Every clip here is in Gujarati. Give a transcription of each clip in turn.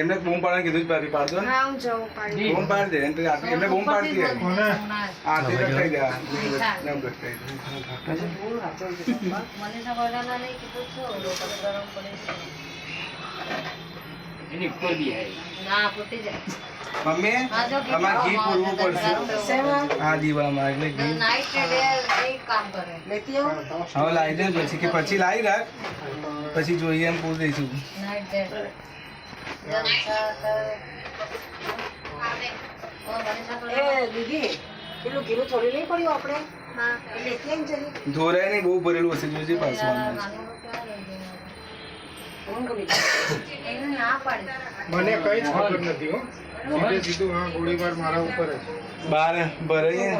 એમને બૂમ પાડવાનું કીધું પાડી પાડજો ને. હા હું જવું પાડી બૂમ પાડી દે તો એમને બૂમ કોને તો દે દે. બોલાના નહીં કીધું છું. લોકો ગરમ પડે એની ઉપર બી આવી ના ફૂટી જાય. મમ્મી હા, ઘી અમારે ઘી પૂરવું પડશે. આ દીવામાં એટલે ઘી. નાઈટ ડે એ કામ કરે. હવે લાવી દે પછી કે પછી લાવી રાખ. પછી જોઈએ એમ પૂરી દઈશું. બોલાના. ધોરાય નહીં બહુ ભરેલું હશે જોજે પાછું મને કઈ જ ખબર નથી હો. સીધે સીધું હા ગોળીબાર મારા ઉપર જ. બાર ભરાય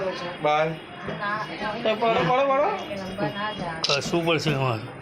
બાર. ના પડશે પડો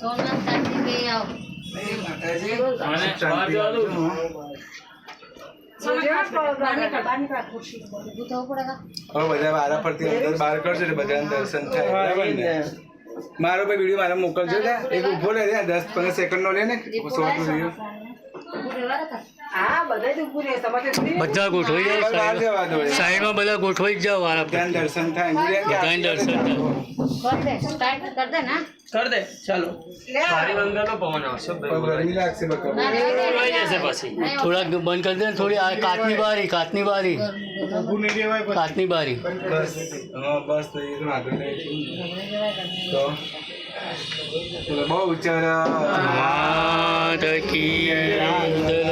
ને ચાંદી લઈ આવ. મારો ભાઈ વીડિયો મારે મોકલજો ને એક ઊભો લે ને દસ પંદર સેકન્ડ નો લે ને સો વીડિયો કા? બધા ગોઠવાઈ જાય બહાર સાઈડ જવા દો સાઈડમાં બધા ગોઠવાઈ જ જાવ વાળા બધાને દર્શન થાય ગુડિયા કે બધાને દર્શન થાય કર દે સ્ટાર્ટ કર દે ના ગરમી લાગશે બકા ના, નહીં, નહીં, ખોલવાઈ નહીં, જશે નહીં. પછી નહીં, થોડાક બંધ કરી દે ને થોડી આ કાચની બારી કાચની બારી ઊભું નહીં રહેવાય પછી કાચની બારી બસ હા બસ તો એ વાંધો નહીં તો બોલો, બહુ ઉચ્ચારા માત કી મંગલ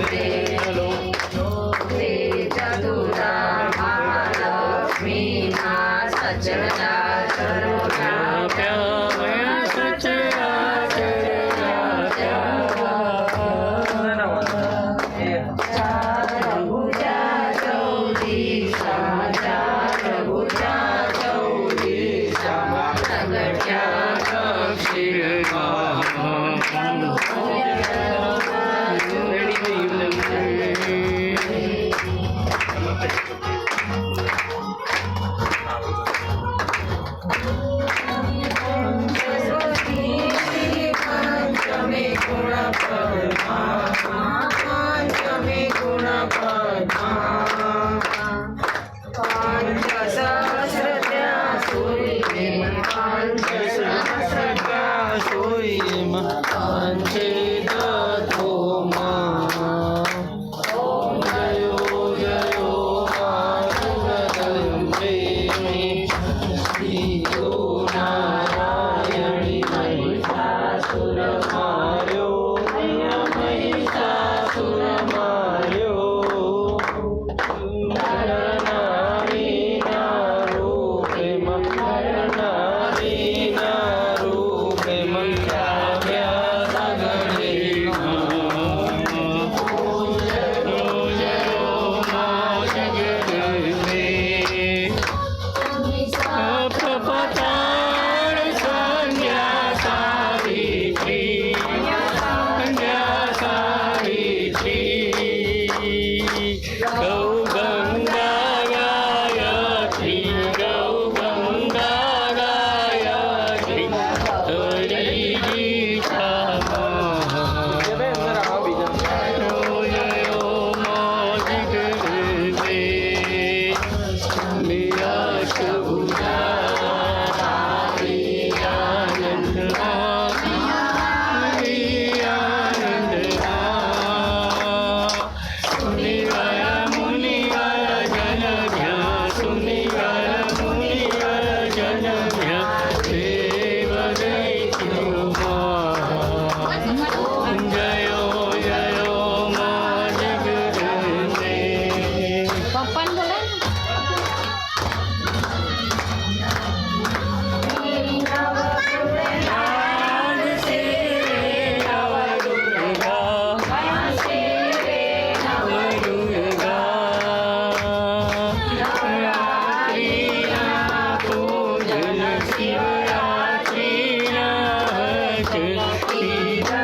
Amen. Amen. Happy.